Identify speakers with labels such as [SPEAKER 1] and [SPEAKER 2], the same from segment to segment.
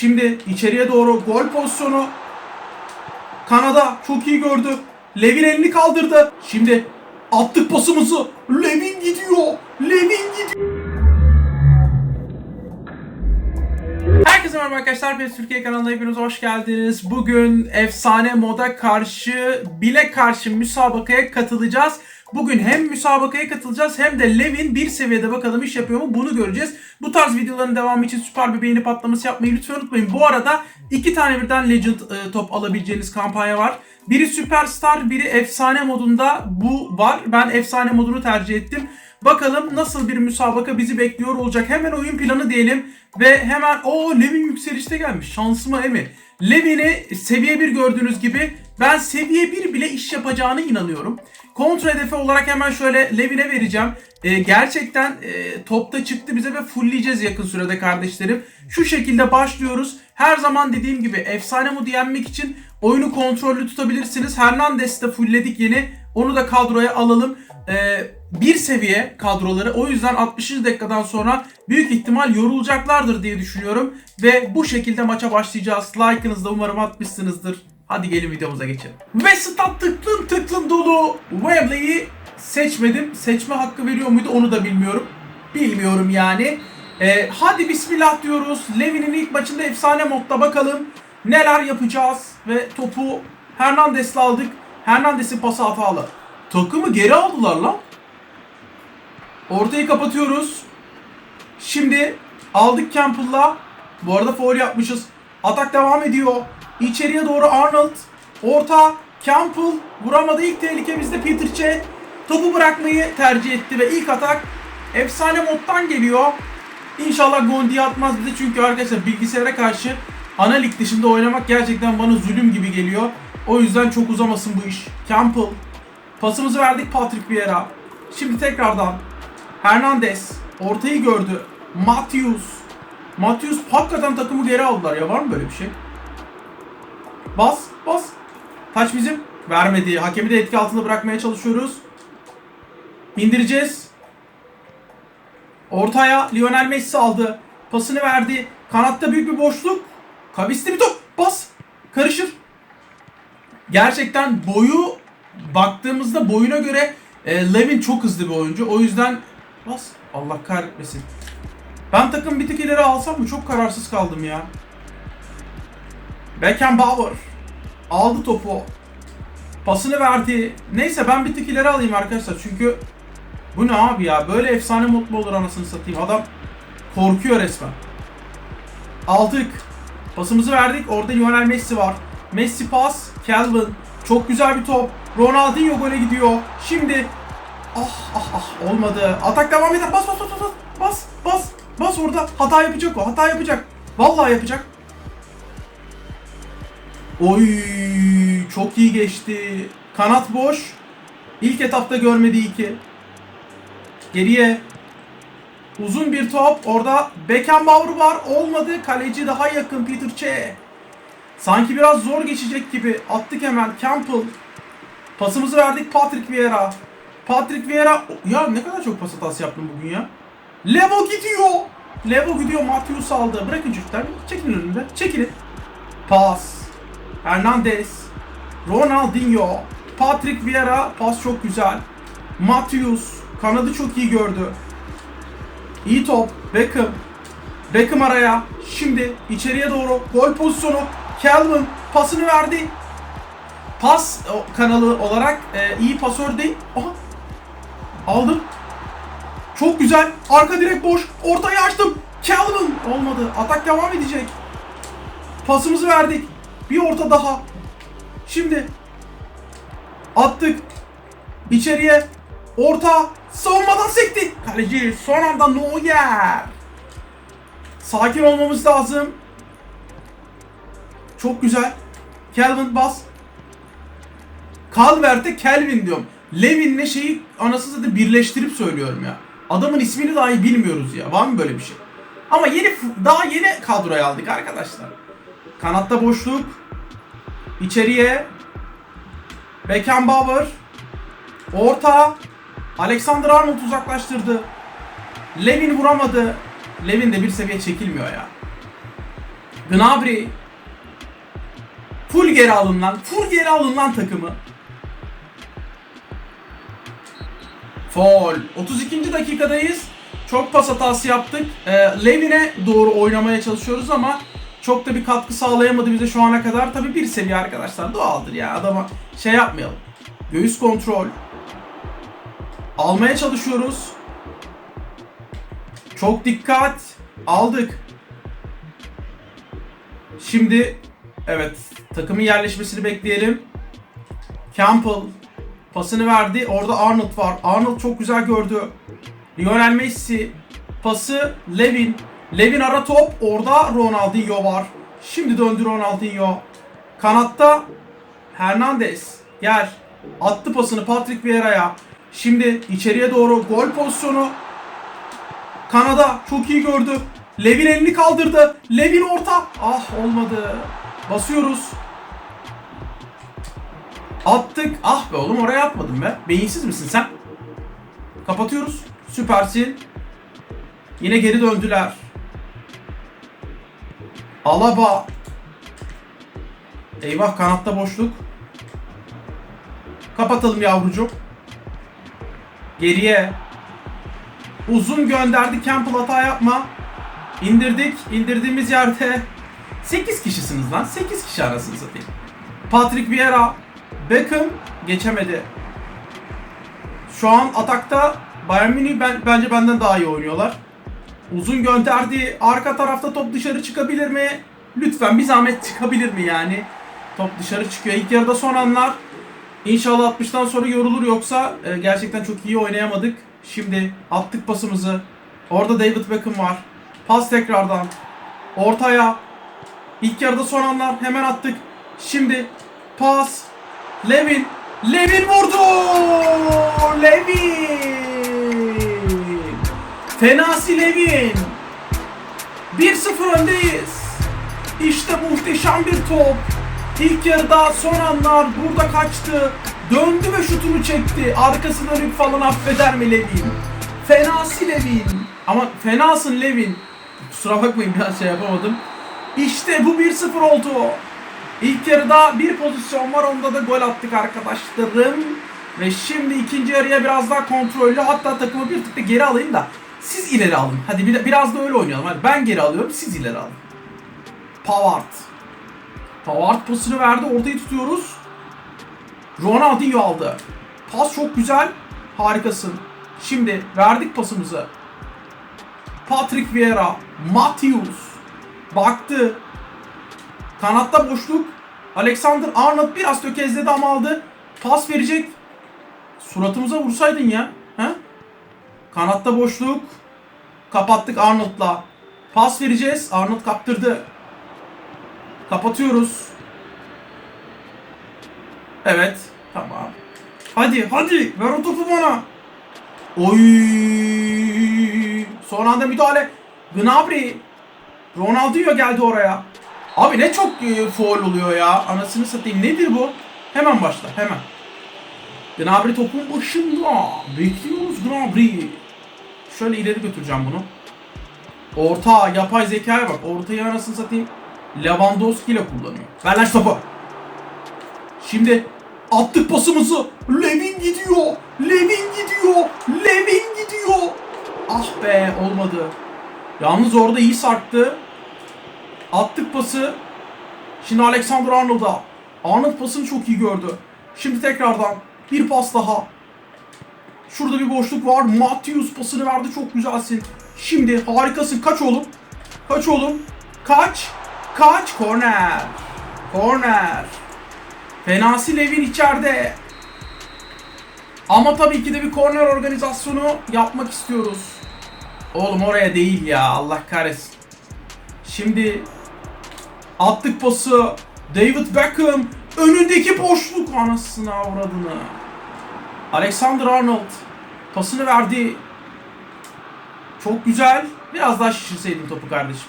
[SPEAKER 1] Şimdi içeriye doğru gol pozisyonu. Kanada çok iyi gördü. Levin elini kaldırdı. Şimdi attık pasımızı. Levin gidiyor. Levin gidiyor. Herkese merhaba arkadaşlar. PES Türkiye kanalına hepiniz hoş geldiniz. Bugün efsane moda karşı, bile karşı müsabakaya katılacağız. Bugün hem müsabakaya katılacağız hem de Levin bir seviyede bakalım iş yapıyor mu bunu göreceğiz. Bu tarz videoların devamı için süper bir beğeni patlaması yapmayı lütfen unutmayın. Bu arada iki tane birden Legend e, top alabileceğiniz kampanya var. Biri Superstar, biri efsane modunda bu var. Ben efsane modunu tercih ettim. Bakalım nasıl bir müsabaka bizi bekliyor olacak. Hemen oyun planı diyelim ve hemen o Levin yükselişte gelmiş. Şansıma emi. Levin'i seviye 1 gördüğünüz gibi ben seviye 1 bile iş yapacağına inanıyorum. Kontra hedefi olarak hemen şöyle Levin'e vereceğim. Ee, gerçekten e, topta çıktı bize ve fullleyeceğiz yakın sürede kardeşlerim. Şu şekilde başlıyoruz. Her zaman dediğim gibi efsane modu yenmek için oyunu kontrollü tutabilirsiniz. Hernandez'i de fullledik yeni. Onu da kadroya alalım. Ee, bir seviye kadroları. O yüzden 60. dakikadan sonra büyük ihtimal yorulacaklardır diye düşünüyorum. Ve bu şekilde maça başlayacağız. Like'ınızı da umarım atmışsınızdır. Hadi gelin videomuza geçelim. Ve stat tıklım tıklım dolu. Wembley'i seçmedim. Seçme hakkı veriyor muydu onu da bilmiyorum. Bilmiyorum yani. Ee, hadi bismillah diyoruz. Levin'in ilk maçında efsane modda bakalım. Neler yapacağız. Ve topu Hernandez'le aldık. Hernandez'in pası hatalı. Takımı geri aldılar lan. Ortayı kapatıyoruz. Şimdi aldık Campbell'la. Bu arada foul yapmışız. Atak devam ediyor. İçeriye doğru Arnold. Orta. Campbell. Vuramadı. İlk tehlikemizde Peter Cech. Topu bırakmayı tercih etti ve ilk atak efsane moddan geliyor. İnşallah Gondi atmaz bize çünkü arkadaşlar bilgisayara karşı ana lig dışında oynamak gerçekten bana zulüm gibi geliyor. O yüzden çok uzamasın bu iş. Campbell. Pasımızı verdik Patrick Vieira. Şimdi tekrardan Hernandez ortayı gördü. Matthews. Matthews hakikaten takımı geri aldılar ya var mı böyle bir şey? Bas bas. Taç bizim. Vermedi. Hakemi de etki altında bırakmaya çalışıyoruz. İndireceğiz. Ortaya Lionel Messi aldı. Pasını verdi. Kanatta büyük bir boşluk. Kavisli bir top. Bas. Karışır. Gerçekten boyu baktığımızda boyuna göre e, Levin çok hızlı bir oyuncu. O yüzden bas. Allah kahretmesin. Ben takım bir tık ileri alsam mı? Çok kararsız kaldım ya. Beckenbauer aldı topu. Pasını verdi. Neyse ben bir tık ileri alayım arkadaşlar. Çünkü bu ne abi ya? Böyle efsane mutlu olur anasını satayım. Adam korkuyor resmen. Aldık. Pasımızı verdik. Orada Lionel Messi var. Messi pas. Calvin. Çok güzel bir top. Ronaldinho gole gidiyor. Şimdi ah ah ah olmadı. Atak devam eder. Bas bas bas bas. Bas bas. Bas orada. Hata yapacak o. Hata yapacak. Vallahi yapacak. Oy çok iyi geçti. Kanat boş. İlk etapta görmediği iki. Geriye uzun bir top. Orada Beckenbauer var. Olmadı. Kaleci daha yakın Peter Cech. Sanki biraz zor geçecek gibi. Attık hemen. Campbell. Pasımızı verdik Patrick Vieira. Patrick Vieira. Ya ne kadar çok pas hatası yaptım bugün ya. Levo gidiyor. Levo gidiyor. Matthews aldı. Bırakın çocuklar. Çekilin önünde. Çekilin. Pas. Hernandez. Ronaldinho. Patrick Vieira. Pas çok güzel. Matthews. Kanadı çok iyi gördü. İyi top. Beckham. Beckham araya. Şimdi içeriye doğru. Gol pozisyonu. Calvin pasını verdi. Pas kanalı olarak e, iyi pasör değil. Aha. Aldım. Çok güzel. Arka direk boş. Ortayı açtım. Calvin. Olmadı. Atak devam edecek. Pasımızı verdik. Bir orta daha. Şimdi. Attık. İçeriye. Orta. Savunmadan sekti. Kaleci son anda Neuer. Sakin olmamız lazım. Çok güzel. Calvin bas. Calvert'e Kelvin diyorum. Levin'le şeyi anasını da birleştirip söylüyorum ya. Adamın ismini dahi bilmiyoruz ya. Var mı böyle bir şey? Ama yeni daha yeni kadroya aldık arkadaşlar. Kanatta boşluk. İçeriye. Beckenbauer. Orta. Alexander Arnold uzaklaştırdı. Levin vuramadı. Levin de bir seviye çekilmiyor ya. Gnabry. Full geri alın lan. Full geri alın lan takımı. Foul. 32. dakikadayız. Çok pas hatası yaptık. Ee, Levin'e doğru oynamaya çalışıyoruz ama çok da bir katkı sağlayamadı bize şu ana kadar. Tabii bir seviye arkadaşlar doğaldır ya. Adama şey yapmayalım. Göğüs kontrol. Almaya çalışıyoruz. Çok dikkat. Aldık. Şimdi evet takımın yerleşmesini bekleyelim. Campbell pasını verdi. Orada Arnold var. Arnold çok güzel gördü. Lionel Messi pası Levin. Levin ara top. Orada Ronaldinho var. Şimdi döndü Ronaldinho. Kanatta Hernandez. Gel. Attı pasını Patrick Vieira'ya. Şimdi içeriye doğru gol pozisyonu. Kanada çok iyi gördü. Levin elini kaldırdı. Levin orta. Ah olmadı. Basıyoruz. Attık. Ah be oğlum oraya atmadım be. Beyinsiz misin sen? Kapatıyoruz. Süpersin. Yine geri döndüler. Alaba. Eyvah kanatta boşluk. Kapatalım yavrucuk. Geriye. Uzun gönderdi. Campbell hata yapma. İndirdik. İndirdiğimiz yerde 8 kişisiniz lan. 8 kişi arasını satayım. Patrick Vieira. Beckham geçemedi. Şu an atakta Bayern Münih ben, bence benden daha iyi oynuyorlar. Uzun gönderdi. Arka tarafta top dışarı çıkabilir mi? Lütfen bir zahmet çıkabilir mi yani? Top dışarı çıkıyor. İlk yarıda son anlar. İnşallah 60'tan sonra yorulur yoksa e, gerçekten çok iyi oynayamadık. Şimdi attık pasımızı. Orada David Beckham var. Pas tekrardan. Ortaya. İlk yarıda son anlar hemen attık. Şimdi pas. Levin. Levin vurdu. Levin. Fenasi Levin. 1-0 öndeyiz. İşte muhteşem bir top. İlk yarıda son anlar burada kaçtı. Döndü ve şutunu çekti. Arkası dönük falan affeder mi Levin? Fenasi Levin. Ama fenasın Levin. Kusura bakmayın biraz şey yapamadım. İşte bu 1-0 oldu. İlk yarıda bir pozisyon var onda da gol attık arkadaşlarım. Ve şimdi ikinci yarıya biraz daha kontrollü hatta takımı bir tık da geri alayım da siz ileri alın. Hadi bir- biraz da öyle oynayalım. Hadi ben geri alıyorum siz ileri alın. Pavard. Pavard pasını verdi ortayı tutuyoruz. Ronaldinho aldı. Pas çok güzel. Harikasın. Şimdi verdik pasımızı. Patrick Vieira. Matthews. Baktı. Kanatta boşluk. Alexander Arnold biraz tökezledi ama aldı. Pas verecek. Suratımıza vursaydın ya. Kanatta boşluk. Kapattık Arnold'la. Pas vereceğiz. Arnold kaptırdı. Kapatıyoruz. Evet. Tamam. Hadi hadi ver o topu bana. Oy! Son anda müdahale. Gnabry. Ronaldinho geldi oraya. Abi ne çok e, foul oluyor ya. Anasını satayım. Nedir bu? Hemen başla. Hemen. Gnabry topun başında. Bekliyoruz Gnabry. Şöyle ileri götüreceğim bunu. Orta yapay zekaya bak. Ortayı anasını satayım. Lewandowski ile kullanıyor. Ver lan topu. Şimdi attık pasımızı. Levin gidiyor. Levin gidiyor. Levin gidiyor. Ah be olmadı. Yalnız orada iyi sarktı. Attık pası. Şimdi Alexander Arnold'a. Arnold pasını çok iyi gördü. Şimdi tekrardan bir pas daha. Şurada bir boşluk var. Matthews pasını verdi çok güzelsin. Şimdi harikasın. Kaç oğlum. Kaç oğlum. Kaç. Kaç. Korner. Korner. Fenasi Levin içeride. Ama tabii ki de bir korner organizasyonu yapmak istiyoruz. Oğlum oraya değil ya. Allah kahretsin. Şimdi attık pası. David Beckham önündeki boşluk anasını avradını. Alexander Arnold pasını verdi. Çok güzel. Biraz daha şişirseydin topu kardeşim.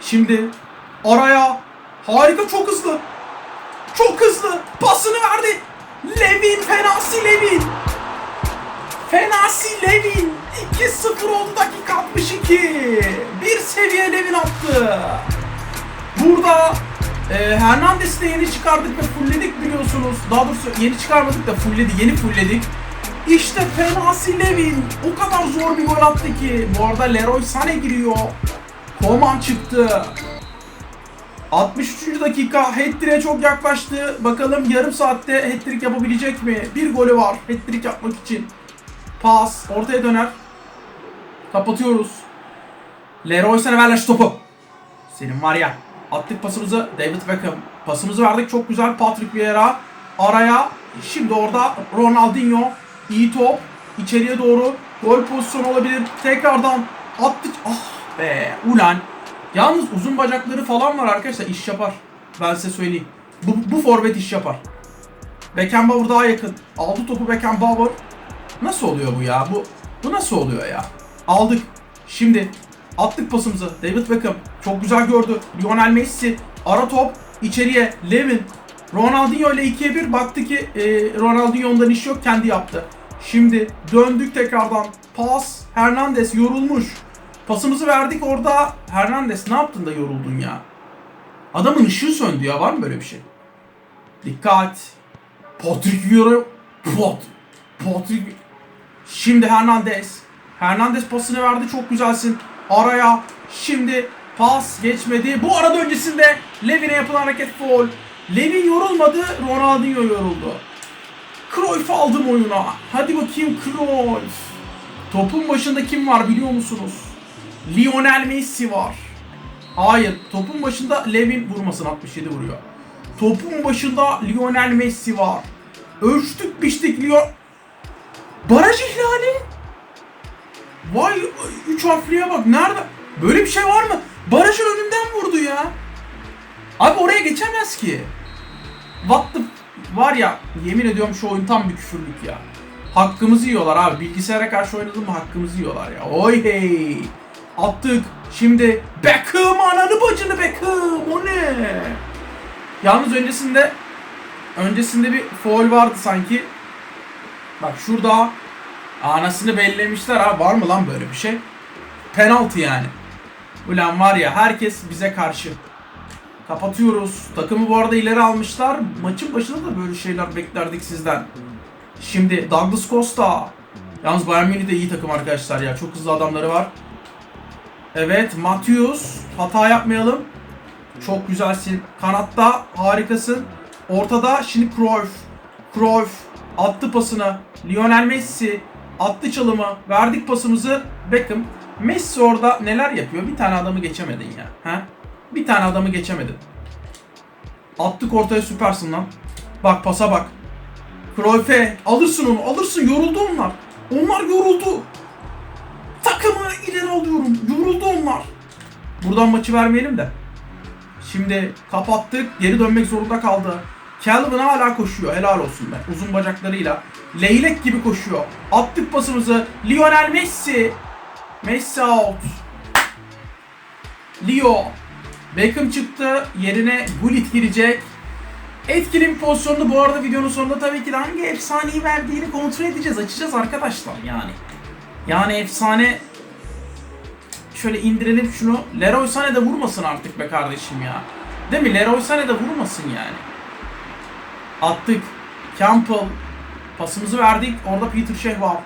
[SPEAKER 1] Şimdi araya harika çok hızlı. Çok hızlı pasını verdi. Levin Fenasi Levin. Fenasi Levin 2-0 oldu dakika 62. Bir seviye Levin attı. Burada e, Hernandez'i de yeni çıkardık ve fullledik biliyorsunuz. Daha doğrusu yeni çıkarmadık da fullledi, yeni fullledik. İşte Fenasi Levin o kadar zor bir gol attı ki. Bu arada Leroy Sané giriyor. Koman çıktı. 63. dakika hat-trick'e çok yaklaştı. Bakalım yarım saatte hat-trick yapabilecek mi? Bir golü var hat-trick yapmak için. Pas ortaya döner. Kapatıyoruz. Leroy Sané ver topu. Senin var ya. Attık pasımızı David Beckham. Pasımızı verdik çok güzel Patrick Vieira. Araya şimdi orada Ronaldinho. İyi top. içeriye doğru gol pozisyonu olabilir. Tekrardan attık. Ah be ulan. Yalnız uzun bacakları falan var arkadaşlar iş yapar. Ben size söyleyeyim. Bu, bu forvet iş yapar. Beckenbauer daha yakın. Aldı topu Beckenbauer. Nasıl oluyor bu ya? Bu bu nasıl oluyor ya? Aldık. Şimdi attık pasımızı. David Beckham çok güzel gördü. Lionel Messi ara top içeriye Levin Ronaldinho ile 2'ye 1 baktı ki e, Ronaldinho'ndan iş yok kendi yaptı. Şimdi döndük tekrardan. Pas Hernandez yorulmuş. Pasımızı verdik orada. Hernandez ne yaptın da yoruldun ya? Adamın ışığı söndü ya. Var mı böyle bir şey? Dikkat. Patrick Vieira. Pat. Patrick. Şimdi Hernandez. Hernandez pasını verdi. Çok güzelsin. Araya. Şimdi pas geçmedi. Bu arada öncesinde Levin'e yapılan hareket foul. Levin yorulmadı. Ronaldinho yoruldu. Cruyff aldım oyuna. Hadi bakayım Cruyff. Topun başında kim var biliyor musunuz? Lionel Messi var. Hayır, topun başında Levin vurmasın 67 vuruyor. Topun başında Lionel Messi var. Ölçtük biçtik Lyon... Baraj ihlali? Vay üç harfliye bak nerede? Böyle bir şey var mı? Abi oraya geçemez ki. What the... Var ya yemin ediyorum şu oyun tam bir küfürlük ya. Hakkımızı yiyorlar abi. Bilgisayara karşı oynadım mı hakkımızı yiyorlar ya. Oy hey. Attık. Şimdi Beckham ananı bacını Beckham. O ne? Yalnız öncesinde öncesinde bir foul vardı sanki. Bak şurada anasını bellemişler ha. Var mı lan böyle bir şey? Penaltı yani. Ulan var ya herkes bize karşı. Kapatıyoruz. Takımı bu arada ileri almışlar. Maçın başında da böyle şeyler beklerdik sizden. Şimdi Douglas Costa. Yalnız Bayern Münih de iyi takım arkadaşlar ya. Çok hızlı adamları var. Evet Matthews. Hata yapmayalım. Çok güzelsin. Kanatta harikasın. Ortada şimdi Cruyff. Cruyff attı pasını. Lionel Messi attı çalımı. Verdik pasımızı. Beckham. Messi orada neler yapıyor? Bir tane adamı geçemedin ya. Ha? Bir tane adamı geçemedin. Attık ortaya süpersin lan. Bak pasa bak. Cruyff'e alırsın onu alırsın yoruldu onlar. Onlar yoruldu. Takımı ileri alıyorum. Yoruldu onlar. Buradan maçı vermeyelim de. Şimdi kapattık. Geri dönmek zorunda kaldı. Calvin hala koşuyor. Helal olsun be. Uzun bacaklarıyla. Leylek gibi koşuyor. Attık pasımızı. Lionel Messi. Messi out. Leo. Beckham çıktı. Yerine Gullit girecek. Etkili bir pozisyonda bu arada videonun sonunda tabii ki de hangi efsaneyi verdiğini kontrol edeceğiz. Açacağız arkadaşlar yani. Yani efsane şöyle indirelim şunu. Leroy Sané de vurmasın artık be kardeşim ya. Değil mi? Leroy Sané de vurmasın yani. Attık. Campbell. Pasımızı verdik. Orada Peter Sheh var.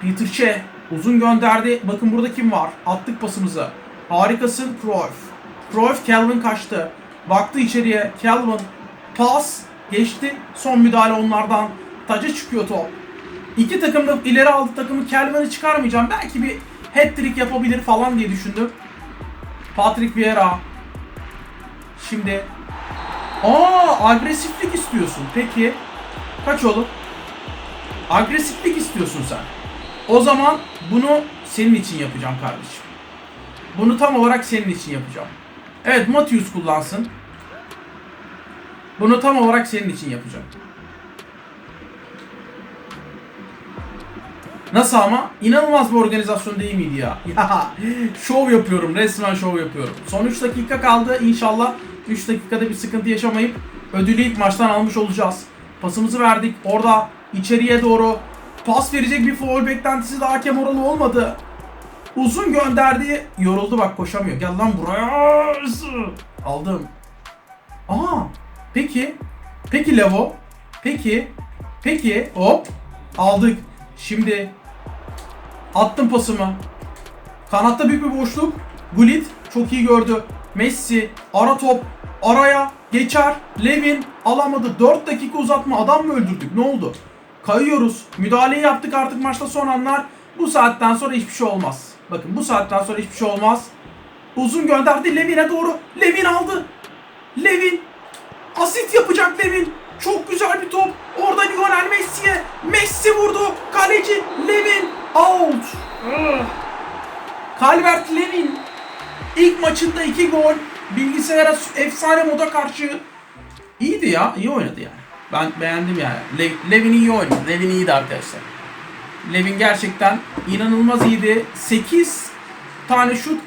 [SPEAKER 1] Peter Sheh uzun gönderdi. Bakın burada kim var? Attık pasımızı. Harikasın Cruyff. Cruyff Calvin kaçtı. Baktı içeriye. Calvin pas geçti. Son müdahale onlardan. Taca çıkıyor top. İki takım da ileri aldı takımı Calvin'i çıkarmayacağım. Belki bir hat-trick yapabilir falan diye düşündüm. Patrick Vieira. Şimdi Aa agresiflik istiyorsun. Peki kaç oğlum? Agresiflik istiyorsun sen. O zaman bunu senin için yapacağım kardeşim. Bunu tam olarak senin için yapacağım. Evet Matthews kullansın. Bunu tam olarak senin için yapacağım. Nasıl ama? İnanılmaz bir organizasyon değil miydi ya? Ya şov yapıyorum. Resmen şov yapıyorum. Son 3 dakika kaldı. İnşallah 3 dakikada bir sıkıntı yaşamayıp ödülü ilk maçtan almış olacağız. Pasımızı verdik. Orada içeriye doğru pas verecek bir foul beklentisi de hakem oralı olmadı. Uzun gönderdi. Yoruldu bak koşamıyor. Gel lan buraya. Aldım. Aa. Peki. Peki Levo. Peki. Peki. Hop. Aldık. Şimdi attım pasımı. Kanatta büyük bir boşluk. Gullit çok iyi gördü. Messi ara top araya geçer. Levin alamadı. 4 dakika uzatma adam mı öldürdük? Ne oldu? Kayıyoruz. Müdahaleyi yaptık artık maçta son anlar. Bu saatten sonra hiçbir şey olmaz. Bakın bu saatten sonra hiçbir şey olmaz. Uzun gönderdi Levin'e doğru. Levin aldı. Levin. Asit yapacak Levin. Çok güzel bir top. Orada Lionel Messi'ye. Messi vurdu. Kaleci Levin. Out. Calvert Levin ilk maçında 2 gol bilgisayara efsane moda karşı iyiydi ya iyi oynadı yani. Ben beğendim yani. Le- Levin iyi oynadı. Levin iyiydi arkadaşlar. Levin gerçekten inanılmaz iyiydi. 8 tane şut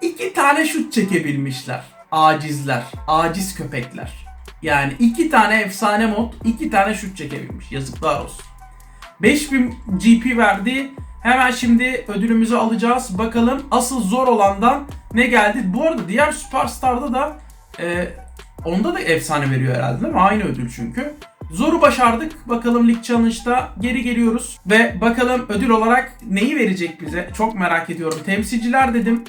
[SPEAKER 1] 2 tane şut çekebilmişler. Acizler. Aciz köpekler. Yani 2 tane efsane mod 2 tane şut çekebilmiş. Yazıklar olsun. 5000 GP verdi. Hemen şimdi ödülümüzü alacağız. Bakalım asıl zor olandan ne geldi? Bu arada diğer Superstar'da da e, onda da efsane veriyor herhalde değil mi? Aynı ödül çünkü. Zoru başardık. Bakalım League Challenge'da geri geliyoruz. Ve bakalım ödül olarak neyi verecek bize? Çok merak ediyorum. Temsilciler dedim.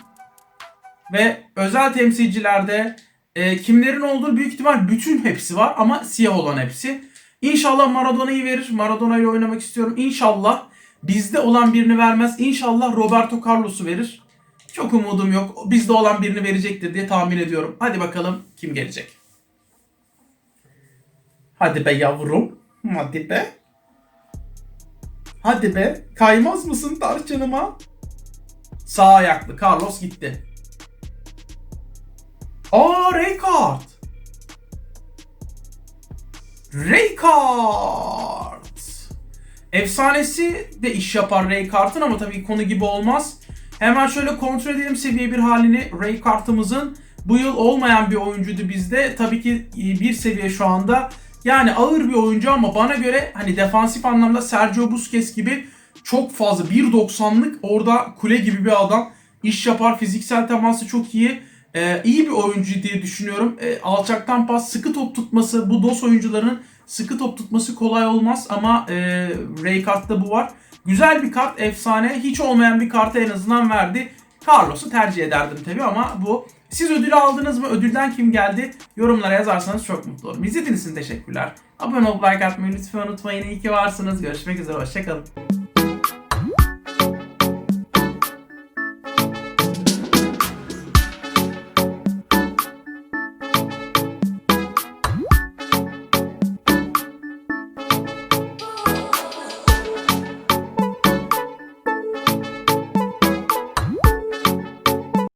[SPEAKER 1] Ve özel temsilcilerde e, kimlerin olduğu büyük ihtimal bütün hepsi var ama siyah olan hepsi. İnşallah Maradona'yı verir. Maradona ile oynamak istiyorum. İnşallah bizde olan birini vermez. İnşallah Roberto Carlos'u verir. Çok umudum yok. Bizde olan birini verecektir diye tahmin ediyorum. Hadi bakalım kim gelecek. Hadi be yavrum. Hadi be. Hadi be. Kaymaz mısın tarçınıma? Sağ ayaklı. Carlos gitti. Aa Raykart. Raykart. Efsanesi de iş yapar Raykart'ın ama tabii konu gibi olmaz. Hemen şöyle kontrol edelim seviye bir halini Raykart'ımızın. Bu yıl olmayan bir oyuncuydu bizde. Tabii ki bir seviye şu anda. Yani ağır bir oyuncu ama bana göre hani defansif anlamda Sergio Busquets gibi çok fazla 1.90'lık orada kule gibi bir adam. İş yapar, fiziksel teması çok iyi. Ee, iyi bir oyuncu diye düşünüyorum. Ee, alçaktan pas, sıkı top tutması, bu DOS oyuncuların sıkı top tutması kolay olmaz ama e, Ray kartta bu var. Güzel bir kart, efsane. Hiç olmayan bir kartı en azından verdi. Carlos'u tercih ederdim tabii ama bu. Siz ödülü aldınız mı? Ödülden kim geldi? Yorumlara yazarsanız çok mutlu olurum. İzlediğiniz için teşekkürler. Abone olup like atmayı lütfen unutmayın. İyi ki varsınız. Görüşmek üzere. Hoşçakalın.